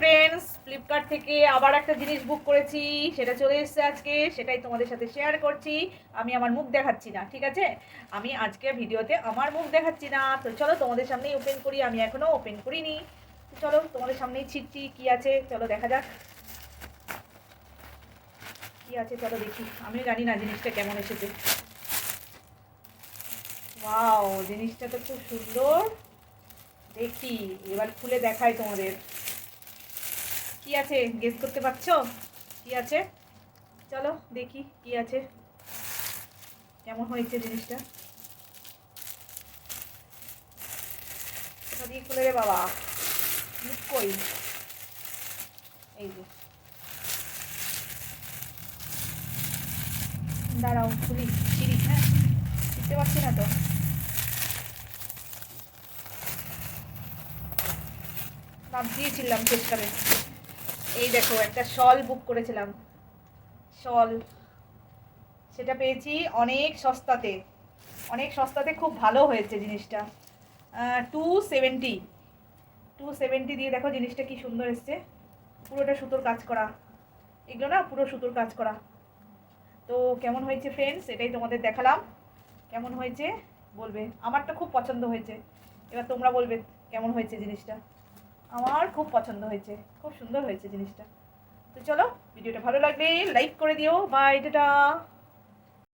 Friends Flipkart থেকে আবার একটা জিনিস বুক করেছি, সেটা চলে এসেছে আজকে, সেটাই তোমাদের সাথে শেয়ার করছি। আমি আমার মুখ দেখাচ্ছি না, ঠিক আছে? আমি আজকে ভিডিওতে আমার মুখ দেখাচ্ছি না। তো চলো তোমাদের সামনেই ওপেন করি, আমি এখনও ওপেন করিনি। চলো তোমাদের সামনেই ছিটছি, কি আছে? চলো দেখা যাক। কি আছে? চলো দেখি। আমিও জানি না জিনিসটা কেমন এসেছে। ওয়াও জিনিসটা তো খুব সুন্দর। দেখি, এবার খুলে দেখাই তোমাদের। কি আছে? গেস করতে পারছ? কি আছে? চলো দেখি কি আছে। কেমন হয়েছে জিনিসটা? দিয়ে খুলে রে বাবা। কই? এই যে। দাঁড়াও, খুলি, ছিড়ি হ্যাঁ? বুঝতে পারছি না তো। নাম দিয়েছিলাম শেষকালে। এই দেখো, একটা শল বুক করেছিলাম। শল সেটা পেয়েছি অনেক সস্তাতে। অনেক সস্তাতে খুব ভালো হয়েছে জিনিসটা। টু সেভেন্টি টু সেভেন্টি দিয়ে দেখো জিনিসটা কি সুন্দর এসছে। পুরোটা সুতোর কাজ করা। এগুলো না পুরো সুতোর কাজ করা। তো কেমন হয়েছে ফ্রেন্ডস এটাই তোমাদের দেখালাম। কেমন হয়েছে? বলবে। আমার তো খুব পছন্দ হয়েছে। এবার তোমরা বলবে কেমন হয়েছে জিনিসটা। আমার খুব পছন্দ হয়েছে, খুব সুন্দর হয়েছে জিনিসটা। তো চলো, ভিডিওটা ভালো লাগলে লাইক করে দিও। Bye tata.